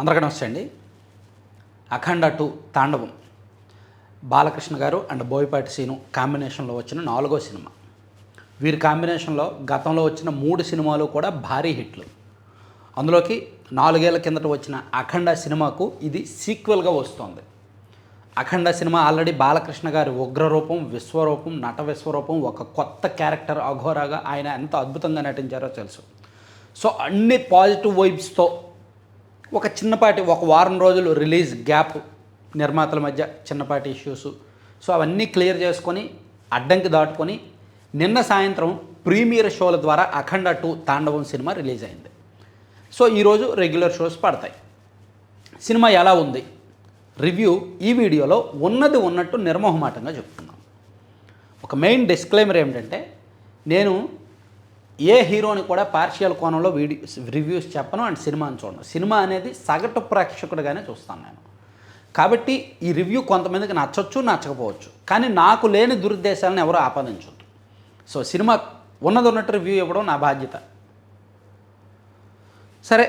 అందరికీ నమస్తే అండి. అఖండ టూ తాండవం. బాలకృష్ణ గారు అండ్ బోయపాటి సీను కాంబినేషన్లో వచ్చిన నాలుగో సినిమా. వీరి కాంబినేషన్లో గతంలో వచ్చిన మూడు సినిమాలు కూడా భారీ హిట్లు. అందులోకి నాలుగేళ్ళ కిందట వచ్చిన అఖండ సినిమాకు ఇది సీక్వెల్గా వస్తోంది. అఖండ సినిమా ఆల్రెడీ బాలకృష్ణ గారి ఉగ్రరూపం విశ్వరూపం నట విశ్వరూపం ఒక కొత్త క్యారెక్టర్ అఘోరాగా ఆయన ఎంత అద్భుతంగా నటించారో తెలుసు. సో అన్ని పాజిటివ్ వైబ్స్తో ఒక చిన్నపాటి ఒక వారం రోజులు రిలీజ్ గ్యాప్ నిర్మాతల మధ్య చిన్నపాటి ఇష్యూస్ సో అవన్నీ క్లియర్ చేసుకొని అడ్డంకి దాటుకొని నిన్న సాయంత్రం ప్రీమియర్ షోల ద్వారా Akhanda two Thandavam cinema release అయింది. సో ఈరోజు రెగ్యులర్ షోస్ పడతాయి. సినిమా ఎలా ఉంది? రివ్యూ ఈ వీడియోలో ఉన్నది ఉన్నట్టు నిర్మోహమాటంగా చెప్తున్నాం. ఒక మెయిన్ డిస్క్లైమర్ ఏమిటంటే నేను ఏ హీరోని కూడా పార్షియల్ కోణంలో వీడియో రివ్యూస్ చెప్పను అండ్ సినిమాని చూడను. సినిమా అనేది సగటు ప్రేక్షకుడిగానే చూస్తాను నేను. కాబట్టి ఈ రివ్యూ కొంతమందికి నచ్చొచ్చు నచ్చకపోవచ్చు. కానీ నాకు లేని దురుద్దేశాలను ఎవరు ఆపాదించొద్దు. సో సినిమా ఉన్నది ఉన్నట్టు రివ్యూ ఇవ్వడం నా బాధ్యత. సరే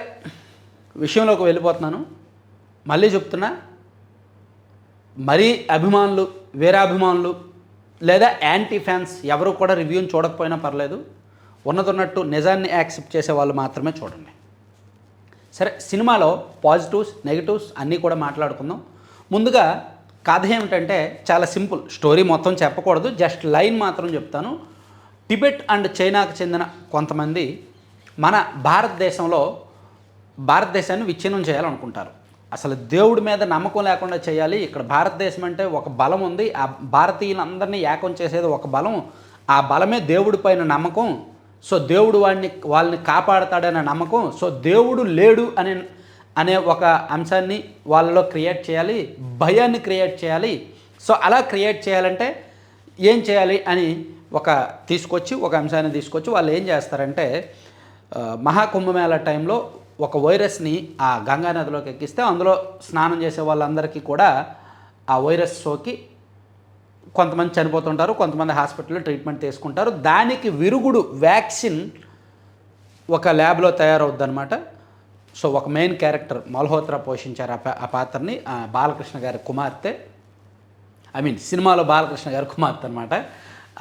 విషయంలోకి వెళ్ళిపోతున్నాను. మళ్ళీ చెప్తున్నా మరీ అభిమానులు వేరే అభిమానులు లేదా యాంటీ ఫ్యాన్స్ ఎవరు కూడా రివ్యూని చూడకపోయినా పర్లేదు. ఉన్నదొన్నట్టు నిజాన్ని యాక్సెప్ట్ చేసే వాళ్ళు మాత్రమే చూడండి. సరే సినిమాలో పాజిటివ్స్ నెగిటివ్స్ అన్నీ కూడా మాట్లాడుకుందాం. ముందుగా కథ ఏమిటంటే చాలా సింపుల్. స్టోరీ మొత్తం చెప్పకూడదు జస్ట్ లైన్ మాత్రం చెప్తాను. టిబెట్ అండ్ చైనాకు చెందిన కొంతమంది మన భారతదేశంలో భారతదేశాన్ని విచ్ఛిన్నం చేయాలనుకుంటారు. అసలు దేవుడి మీద నమ్మకం లేకుండా చేయాలి. ఇక్కడ భారతదేశం అంటే ఒక బలం ఉంది. ఆ భారతీయులందరినీ ఏకం చేసేది ఒక బలం. ఆ బలమే దేవుడి పైన నమ్మకం. సో దేవుడు వాడిని వాళ్ళని కాపాడతాడనే నమ్మకం సో దేవుడు లేడు అనే అనే ఒక అంశాన్ని వాళ్ళలో క్రియేట్ చేయాలి భయాన్ని క్రియేట్ చేయాలి. సో అలా క్రియేట్ చేయాలంటే ఏం చేయాలి అని ఒక తీసుకొచ్చి ఒక అంశాన్ని తీసుకొచ్చి వాళ్ళు ఏం చేస్తారంటే మహాకుంభమేళ టైంలో ఒక వైరస్ని ఆ గంగానదిలోకి ఎక్కిస్తే అందులో స్నానం చేసే వాళ్ళందరికీ కూడా ఆ వైరస్ సోకి కొంతమంది చనిపోతుంటారు కొంతమంది హాస్పిటల్లో ట్రీట్మెంట్ తీసుకుంటారు. దానికి విరుగుడు వ్యాక్సిన్ ఒక ల్యాబ్లో తయారవుద్దనమాట సో ఒక మెయిన్ క్యారెక్టర్ మల్హోత్రా పోషించారు ఆ ఆ పాత్రని బాలకృష్ణ గారి కుమార్తె. ఐ మీన్ సినిమాలో బాలకృష్ణ గారి కుమార్తె అనమాట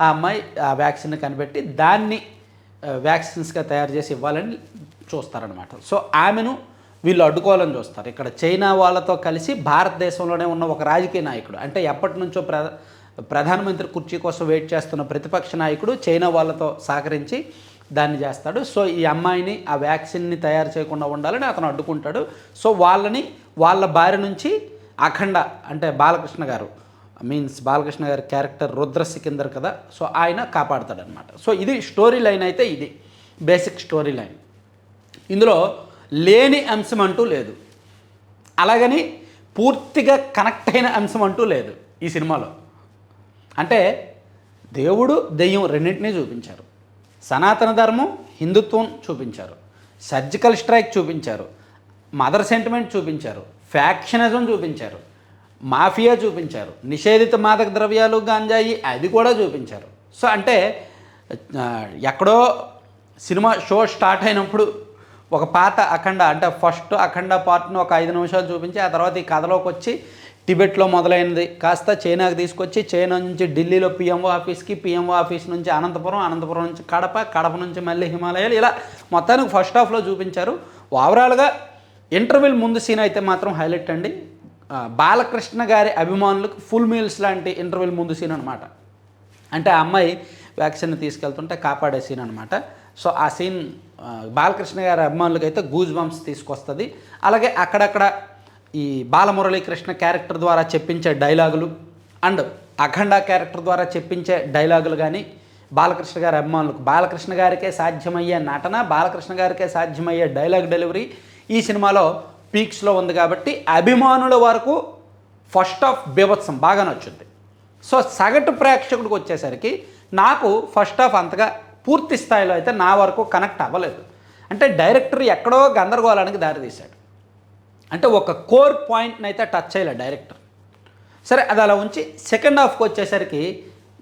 ఆ అమ్మాయి ఆ వ్యాక్సిన్ కనిపెట్టి దాన్ని వ్యాక్సిన్స్గా తయారు చేసి ఇవ్వాలని చూస్తారనమాట సో ఆమెను వీళ్ళు అడ్డుకోవాలని చూస్తారు. ఇక్కడ చైనా వాళ్ళతో కలిసి భారతదేశంలోనే ఉన్న ఒక రాజకీయ నాయకుడు. అంటే ఎప్పటి నుంచో ప్ర ప్రధానమంత్రి కుర్చీ కోసం వెయిట్ చేస్తున్న ప్రతిపక్ష నాయకుడు చైనా వాళ్ళతో సహకరించి దాన్ని చేస్తాడు. సో ఈ అమ్మాయిని ఆ వ్యాక్సిన్ని తయారు చేయకుండా ఉండాలని అతను అడ్డుకుంటాడు. సో వాళ్ళని వాళ్ళ భార్య నుంచి అఖండ అంటే బాలకృష్ణ గారు మీన్స్ బాలకృష్ణ గారి క్యారెక్టర్ రుద్ర సికిందర్ కదా సో ఆయన కాపాడతాడనమాట సో ఇది స్టోరీ లైన్ అయితే ఇది బేసిక్ స్టోరీ లైన్. ఇందులో లేని అంశం అంటూ లేదు. అలాగని పూర్తిగా కనెక్ట్ అయిన అంశం అంటూ లేదు ఈ సినిమాలో. అంటే దేవుడు దెయ్యం రెండింటినీ చూపించారు. సనాతన ధర్మం హిందుత్వం చూపించారు. సర్జికల్ స్ట్రైక్ చూపించారు. మదర్ సెంటిమెంట్ చూపించారు. ఫ్యాక్షనిజం చూపించారు. మాఫియా చూపించారు. నిషేధిత మాదక ద్రవ్యాలు గాంజాయి అది కూడా చూపించారు. సో అంటే ఎక్కడో సినిమా షో స్టార్ట్ అయినప్పుడు ఒక పాత అఖండ అంటే ఫస్ట్ అఖండ పార్ట్ను ఒక ఐదు నిమిషాలు చూపించి ఆ తర్వాత ఈ కథలోకి వచ్చి టిబెట్లో మొదలైనది. కాస్త చైనాకి తీసుకొచ్చి చైనా నుంచి ఢిల్లీలో పిఎంఓ ఆఫీస్కి పిఎంఓ ఆఫీస్ నుంచి అనంతపురం అనంతపురం నుంచి కడప కడప నుంచి మళ్ళీ హిమాలయాలు ఇలా మొత్తానికి ఫస్ట్ హాఫ్లో చూపించారు. ఓవరాల్గా ఇంటర్వెల్ ముందు సీన్ అయితే మాత్రం హైలైట్ అండి. బాలకృష్ణ గారి అభిమానులకు ఫుల్ మీల్స్ లాంటి ఇంటర్వెల్ ముందు సీన్ అనమాట అంటే ఆ అమ్మాయి వ్యాక్సిన్ తీసుకెళ్తుంటే కాపాడే సీన్ అనమాట సో ఆ సీన్ బాలకృష్ణ గారి అభిమానులకు అయితే గూజ్ బంప్స్ తీసుకొస్తుంది. అలాగే అక్కడక్కడ ఈ బాలమురళీకృష్ణ క్యారెక్టర్ ద్వారా చెప్పించే డైలాగులు అండ్ అఖండ క్యారెక్టర్ ద్వారా చెప్పించే డైలాగులు కానీ బాలకృష్ణ గారి అభిమానులకు. బాలకృష్ణ గారికే సాధ్యమయ్యే నటన బాలకృష్ణ గారికే సాధ్యమయ్యే డైలాగ్ డెలివరీ ఈ సినిమాలో పీక్స్లో ఉంది కాబట్టి అభిమానుల వరకు ఫస్ట్ ఆఫ్ బీభత్సం బాగా నచ్చింది సో సగటు ప్రేక్షకుడికి వచ్చేసరికి నాకు ఫస్ట్ ఆఫ్ అంతగా పూర్తి స్థాయిలో అయితే నా వరకు కనెక్ట్ అవ్వలేదు. అంటే డైరెక్టర్ ఎక్కడో గందరగోళానికి దారితీశాడు. అంటే ఒక కోర్ పాయింట్ని అయితే టచ్ చేయలేదు డైరెక్టర్ సరే అది అలా ఉంచి సెకండ్ హాఫ్కి వచ్చేసరికి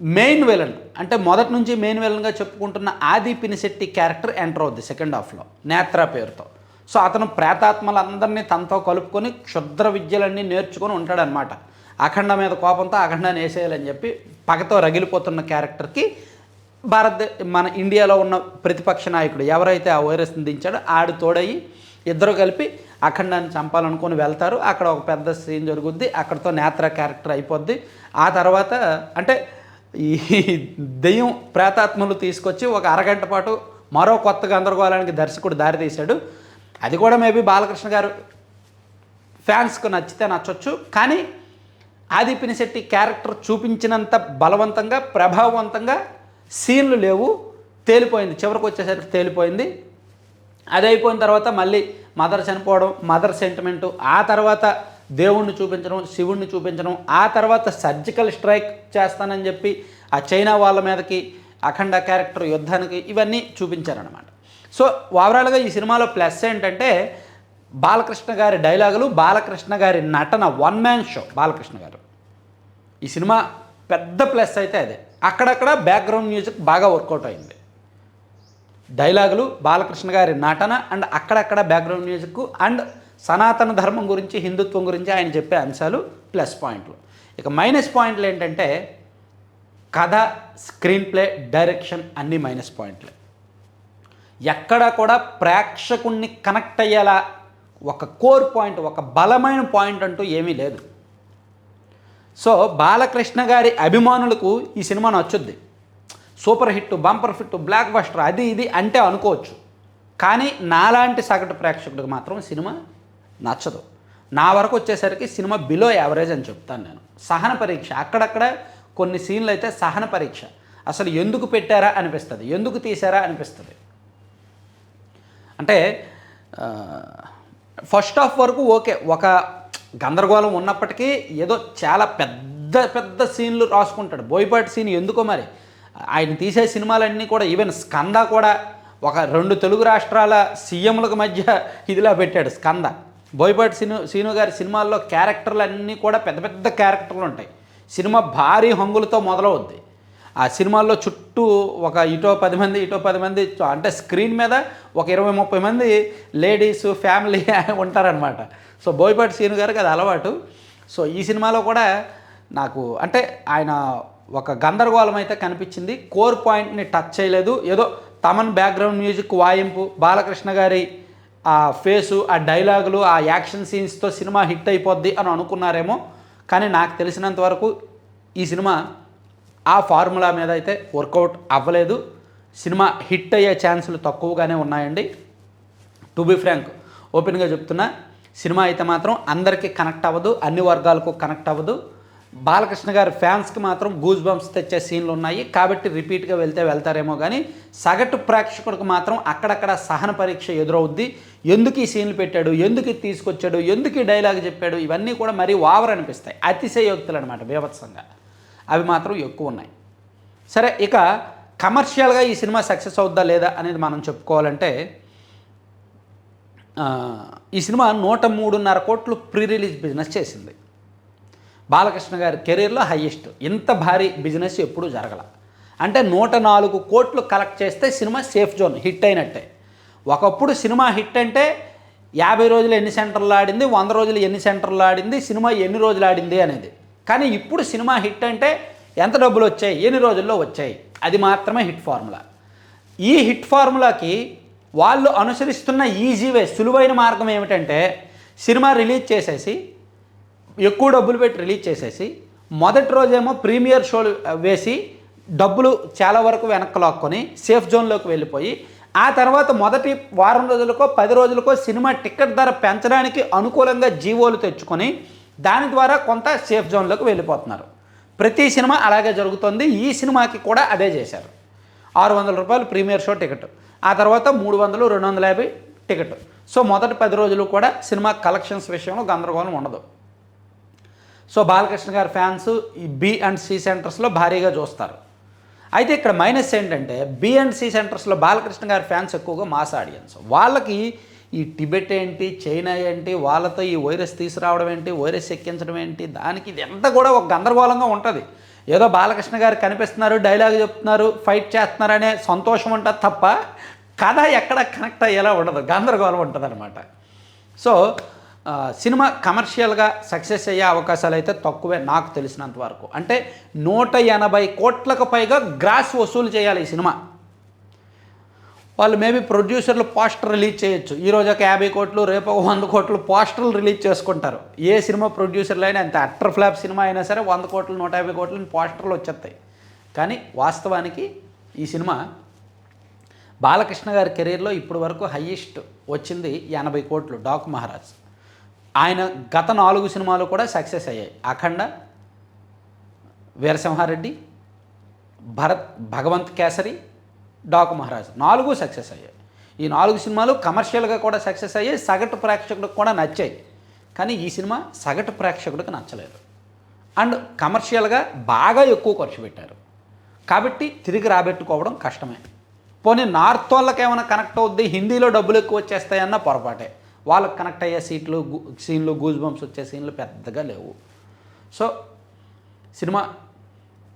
మెయిన్ విలన్ అంటే మొదటి నుంచి మెయిన్ విలన్గా చెప్పుకుంటున్న ఆది పినిశెట్టి క్యారెక్టర్ ఎంటర్ అవుద్ది సెకండ్ హాఫ్లో నేత్ర పేరుతో. సో అతను ప్రేతాత్మలందరినీ తనతో కలుపుకొని క్షుద్ర విద్యలన్నీ నేర్చుకొని ఉంటాడనమాట అఖండ మీద కోపంతో అఖండాన్ని వేసేయాలని చెప్పి పగతో రగిలిపోతున్న క్యారెక్టర్కి భారత మన ఇండియాలో ఉన్న ప్రతిపక్ష నాయకుడు ఎవరైతే ఆ వైరస్ని దించాడో ఆడు తోడయి ఇద్దరు కలిపి అఖండాన్ని చంపాలనుకుని వెళ్తారు. అక్కడ ఒక పెద్ద సీన్ జరుగుద్ది. అక్కడతో నేత్ర క్యారెక్టర్ అయిపోద్ది. ఆ తర్వాత అంటే ఈ దెయ్యం ప్రేతాత్మలు తీసుకొచ్చి ఒక అరగంట పాటు మరో కొత్త గందరగోళానికి దర్శకుడు దారి తీశాడు. అది కూడా మేబీ బాలకృష్ణ గారు ఫ్యాన్స్కు నచ్చితే నచ్చొచ్చు. కానీ ఆది పినిశెట్టి క్యారెక్టర్ చూపించినంత బలవంతంగా ప్రభావవంతంగా సీన్లు లేవు. తేలిపోయింది. చివరికి వచ్చేసరికి తేలిపోయింది. అది అయిపోయిన తర్వాత మళ్ళీ మదర్ చనిపోవడం మదర్ సెంటిమెంటు ఆ తర్వాత దేవుణ్ణి చూపించడం శివుణ్ణి చూపించడం ఆ తర్వాత సర్జికల్ స్ట్రైక్ చేస్తానని చెప్పి ఆ చైనా వాళ్ళ మీదకి అఖండ క్యారెక్టర్ యుద్ధానికి ఇవన్నీ చూపించారనమాట సో ఓవరాల్గా ఈ సినిమాలో ప్లస్ ఏంటంటే బాలకృష్ణ గారి డైలాగులు బాలకృష్ణ గారి నటన వన్ మ్యాన్ షో బాలకృష్ణ గారు. ఈ సినిమా పెద్ద ప్లస్ అయితే అదే. అక్కడక్కడ బ్యాక్గ్రౌండ్ మ్యూజిక్ బాగా వర్కౌట్ అయింది. డైలాగులు బాలకృష్ణ గారి నటన అండ్ అక్కడక్కడ బ్యాక్గ్రౌండ్ మ్యూజిక్ అండ్ సనాతన ధర్మం గురించి హిందుత్వం గురించి ఆయన చెప్పే అంశాలు ప్లస్ పాయింట్లు ఇక మైనస్ పాయింట్లు ఏంటంటే కథ స్క్రీన్ ప్లే డైరెక్షన్ అన్నీ మైనస్ పాయింట్లే ఎక్కడ కూడా ప్రేక్షకుణ్ణి కనెక్ట్ అయ్యేలా ఒక కోర్ పాయింట్ ఒక బలమైన పాయింట్ అంటూ ఏమీ లేదు. సో బాలకృష్ణ గారి అభిమానులకు ఈ cinema నచ్చుద్ది. Super hit bumper fit blockbuster అది ఇది అంటే అనుకోవచ్చు. కానీ నాలాంటి సగటు ప్రేక్షకుడికి మాత్రం సినిమా నచ్చదు. నా వరకు వచ్చేసరికి సినిమా బిలో యావరేజ్ అని చెప్తాను నేను. సహన పరీక్ష. అక్కడక్కడ కొన్ని సీన్లు అయితే సహన పరీక్ష. అసలు ఎందుకు పెట్టారా అనిపిస్తుంది. ఎందుకు తీసారా అనిపిస్తుంది. అంటే ఫస్ట్ హాఫ్ వరకు ఓకే. ఒక గందరగోళం ఉన్నప్పటికీ ఏదో చాలా పెద్ద పెద్ద సీన్లు రాసుకుంటాడు. బోయపాటి సీన్ ఎందుకో మరి? ఆయన తీసే సినిమాలన్నీ కూడా ఈవెన్ స్కంద కూడా ఒక రెండు తెలుగు రాష్ట్రాల సీఎంలకు మధ్య ఇదిలా పెట్టాడు స్కంద. బోయపాటి సీను సీను గారి సినిమాల్లో క్యారెక్టర్లు అన్నీ కూడా పెద్ద పెద్ద క్యారెక్టర్లు ఉంటాయి సినిమా భారీ హంగులతో మొదలవుద్ది. ఆ సినిమాల్లో చుట్టూ ఒక ఇటో పది మంది ఇటో పది మంది అంటే స్క్రీన్ మీద ఒక ఇరవై ముప్పై మంది లేడీస్ ఫ్యామిలీ ఉంటారనమాట సో బోయపాటి సీను గారికి అది అలవాటు. సో ఈ సినిమాలో కూడా నాకు అంటే ఆయన ఒక గందరగోళం అయితే కనిపించింది. కోర్ పాయింట్ని టచ్ చేయలేదు. ఏదో తమన్ బ్యాక్గ్రౌండ్ మ్యూజిక్ వాయింపు బాలకృష్ణ గారి ఆ ఫేసు ఆ డైలాగులు ఆ యాక్షన్ సీన్స్తో సినిమా హిట్ అయిపోద్ది అని అనుకున్నారేమో. కానీ నాకు తెలిసినంత వరకు ఈ సినిమా ఆ ఫార్ములా మీద అయితే వర్కౌట్ అవ్వలేదు. సినిమా హిట్ అయ్యే ఛాన్సులు తక్కువగానే ఉన్నాయండి. టు బి ఫ్రాంక్ ఓపెన్గా చెప్తున్నా సినిమా అయితే మాత్రం అందరికీ కనెక్ట్ అవ్వదు అన్ని వర్గాలకు కనెక్ట్ అవ్వదు. బాలకృష్ణ గారి ఫ్యాన్స్కి మాత్రం గూజ్ బంప్స్ తెచ్చే సీన్లు ఉన్నాయి కాబట్టి రిపీట్గా వెళ్తే వెళ్తారేమో కానీ సగటు ప్రేక్షకుడికి మాత్రం అక్కడక్కడ సహన పరీక్ష ఎదురవుద్ది. ఎందుకు ఈ సీన్లు పెట్టాడు? ఎందుకు ఇది తీసుకొచ్చాడు? ఎందుకు ఈ డైలాగ్ చెప్పాడు? ఇవన్నీ కూడా మరీ ఓవర్ అనిపిస్తాయి. అతిశయోక్తులు అనమాట బీభత్సంగా. అవి మాత్రం ఎక్కువ ఉన్నాయి. సరే ఇక కమర్షియల్గా ఈ సినిమా సక్సెస్ అవుద్దా లేదా అనేది మనం చెప్పుకోవాలంటే ఈ సినిమా నూట మూడున్నర కోట్లు ప్రీ రిలీజ్ బిజినెస్ చేసింది. బాలకృష్ణ గారి కెరీర్లో హయ్యెస్ట్ ఇంత భారీ బిజినెస్ ఎప్పుడూ జరగల. అంటే నూట నాలుగు కోట్లు కలెక్ట్ చేస్తే సినిమా సేఫ్ జోన్ హిట్ అయినట్టే. ఒకప్పుడు సినిమా హిట్ అంటే యాభై రోజులు ఎన్ని సెంటర్లు ఆడింది వంద రోజులు ఎన్ని సెంటర్లు ఆడింది సినిమా ఎన్ని రోజులు ఆడింది అనేది. కానీ ఇప్పుడు సినిమా హిట్ అంటే ఎంత డబ్బులు వచ్చాయి ఎన్ని రోజుల్లో వచ్చాయి అది మాత్రమే హిట్ ఫార్ములా. ఈ హిట్ ఫార్ములాకి వాళ్ళు అనుసరిస్తున్న ఈజీ వే సులువైన మార్గం ఏమిటంటే సినిమా రిలీజ్ చేసేసి ఎక్కువ డబ్బులు పెట్టి రిలీజ్ చేసేసి మొదటి రోజేమో ప్రీమియర్ షోలు వేసి డబ్బులు చాలా వరకు వెనక్కి లాక్కొని సేఫ్ జోన్లోకి వెళ్ళిపోయి ఆ తర్వాత మొదటి వారం రోజులకో పది రోజులకో సినిమా టికెట్ ధర పెంచడానికి అనుకూలంగా జీవోలు తెచ్చుకొని దాని ద్వారా కొంత సేఫ్ జోన్లోకి వెళ్ళిపోతున్నారు. ప్రతి సినిమా అలాగే జరుగుతుంది ఈ సినిమాకి కూడా అదే చేశారు. ఆరు వందల రూపాయలు ప్రీమియర్ షో టికెట్ ఆ తర్వాత మూడు వందలు రెండు వందల యాభై టికెట్. సో మొదటి పది రోజులు కూడా సినిమా కలెక్షన్స్ విషయంలో గందరగోళం ఉండదు. సో బాలకృష్ణ గారి ఫ్యాన్స్ ఈ బి అండ్ సి సెంటర్స్లో భారీగా చూస్తారు. అయితే ఇక్కడ మైనస్ ఏంటంటే బి అండ్ సి సెంటర్స్లో బాలకృష్ణ గారి ఫ్యాన్స్ ఎక్కువగా మాస్ ఆడియన్స్. వాళ్ళకి ఈ టిబెట్ ఏంటి చైనా ఏంటి వాళ్ళతో ఈ వైరస్ తీసుకురావడం ఏంటి వైరస్ ఎక్కించడం ఏంటి దానికి ఇది ఎంత కూడా ఒక గందరగోళంగా ఉంటుంది. ఏదో బాలకృష్ణ గారు కనిపిస్తున్నారు డైలాగ్ చెప్తున్నారు ఫైట్ చేస్తున్నారు అనే సంతోషం ఉంటుంది తప్ప కథ ఎక్కడ కనెక్ట్ అయ్యేలా ఉండదు గందరగోళం ఉంటుంది అనమాట సో సినిమా కమర్షియల్గా సక్సెస్ అయ్యే అవకాశాలు అయితే తక్కువే నాకు తెలిసినంత వరకు. అంటే నూట ఎనభై కోట్లకు పైగా గ్రాస్ వసూలు చేయాలి ఈ సినిమా. వాళ్ళు మేబీ ప్రొడ్యూసర్లు పోస్టర్ రిలీజ్ చేయొచ్చు. ఈ రోజు ఒక యాభై కోట్లు రేపు ఒక వంద కోట్లు పోస్టర్లు రిలీజ్ చేసుకుంటారు. ఏ సినిమా ప్రొడ్యూసర్లు అయినా ఎంత అట్టర్ ఫ్లాప్ సినిమా అయినా సరే వంద కోట్లు నూట యాభై కోట్లు పోస్టర్లు వచ్చేస్తాయి. కానీ వాస్తవానికి ఈ సినిమా బాలకృష్ణ గారి కెరీర్లో ఇప్పటి వరకు హయ్యెస్ట్ వచ్చింది ఎనభై కోట్లు డాక్ మహారాజ్. ఆయన గత నాలుగు సినిమాలు కూడా సక్సెస్ అయ్యాయి. అఖండ వీరసింహారెడ్డి భరత్ భగవంత్ కేసరి డాకు మహారాజ్ నాలుగు సక్సెస్ అయ్యాయి. ఈ నాలుగు సినిమాలు కమర్షియల్గా కూడా సక్సెస్ అయ్యాయి సగటు ప్రేక్షకుడికి కూడా నచ్చాయి. కానీ ఈ సినిమా సగటు ప్రేక్షకుడికి నచ్చలేదు. అండ్ కమర్షియల్గా బాగా ఎక్కువ ఖర్చు పెట్టారు. కాబట్టి తిరిగి రాబెట్టుకోవడం కష్టమే. పోనీ నార్త్ వాళ్ళకి ఏమైనా కనెక్ట్ అవుద్ది హిందీలో డబ్బులు ఎక్కువ వచ్చేస్తాయన్న పొరపాటే. వాళ్ళకి కనెక్ట్ అయ్యే సీట్లు సీన్లు గూజ్ బంప్స్ వచ్చే సీన్లు పెద్దగా లేవు. సో సినిమా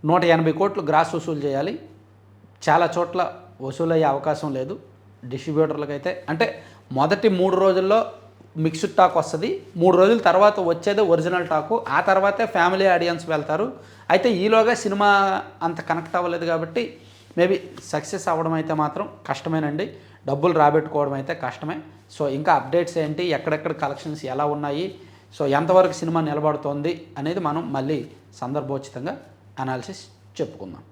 నూట ఎనభై కోట్లు గ్రాస్ వసూలు చేయాలి. చాలా చోట్ల వసూలయ్యే అవకాశం లేదు. డిస్ట్రిబ్యూటర్లకు అయితే అంటే మొదటి మూడు రోజుల్లో మిక్స్డ్ టాక్ వస్తుంది. మూడు రోజుల తర్వాత వచ్చేది ఒరిజినల్ టాకు ఆ తర్వాతే ఫ్యామిలీ ఆడియన్స్ వెళ్తారు. అయితే ఈలోగా సినిమా అంత కనెక్ట్ అవ్వలేదు కాబట్టి మేబీ సక్సెస్ అవ్వడం అయితే మాత్రం కష్టమేనండి. డబ్బులు రాబెట్టుకోవడం అయితే కష్టమే. సో ఇంకా అప్డేట్స్ ఏంటి? ఎక్కడెక్కడ కలెక్షన్స్ ఎలా ఉన్నాయి? సో ఎంతవరకు సినిమా నిలబడుతోంది అనేది మనం మళ్ళీ సందర్భోచితంగా అనాలిసిస్ చెప్పుకుందాం.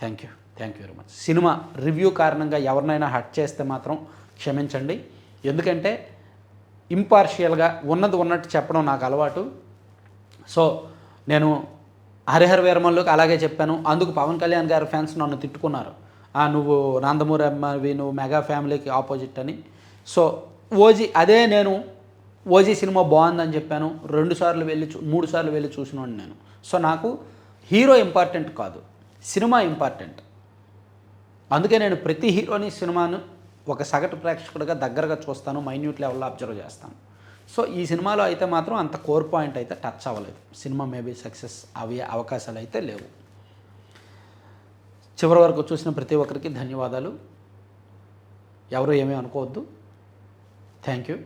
Thank you thank you very much cinema review కారణంగా ఎవరినైనా హట్ చేస్తే మాత్రం క్షమించండి. ఎందుకంటే ఇంపార్షియల్గా ఉన్నది ఉన్నట్టు చెప్పడం నాకు అలవాటు. సో నేను హరిహర వీరమల్లుకి అలాగే చెప్పాను. అందుకు పవన్ కళ్యాణ్ గారి ఫ్యాన్స్ నన్ను తిట్టుకున్నారు. నువ్వు నందమూరి అమ్మవి నువ్వు మెగా ఫ్యామిలీకి ఆపోజిట్ అని. సో ఓజీ అదే నేను ఓజీ సినిమా బాగుందని చెప్పాను. రెండు సార్లు వెళ్ళి చూ మూడు సార్లు వెళ్ళి చూసినోండి నేను. సో నాకు హీరో ఇంపార్టెంట్ కాదు సినిమా ఇంపార్టెంట్. అందుకే నేను ప్రతి హీరోని సినిమాను ఒక సగటు ప్రేక్షకుడిగా దగ్గరగా చూస్తాను మైన్యూట్ లెవెల్లో అబ్జర్వ్ చేస్తాను. సో ఈ సినిమాలో అయితే మాత్రం అంత కోర్ పాయింట్ అయితే టచ్ అవ్వలేదు. సినిమా మేబీ సక్సెస్ అవే అవకాశాలు అయితే లేవు. చివరి వరకు చూసిన ప్రతి ఒక్కరికి ధన్యవాదాలు. ఎవరు ఏమీ అనుకోవద్దు. Thank you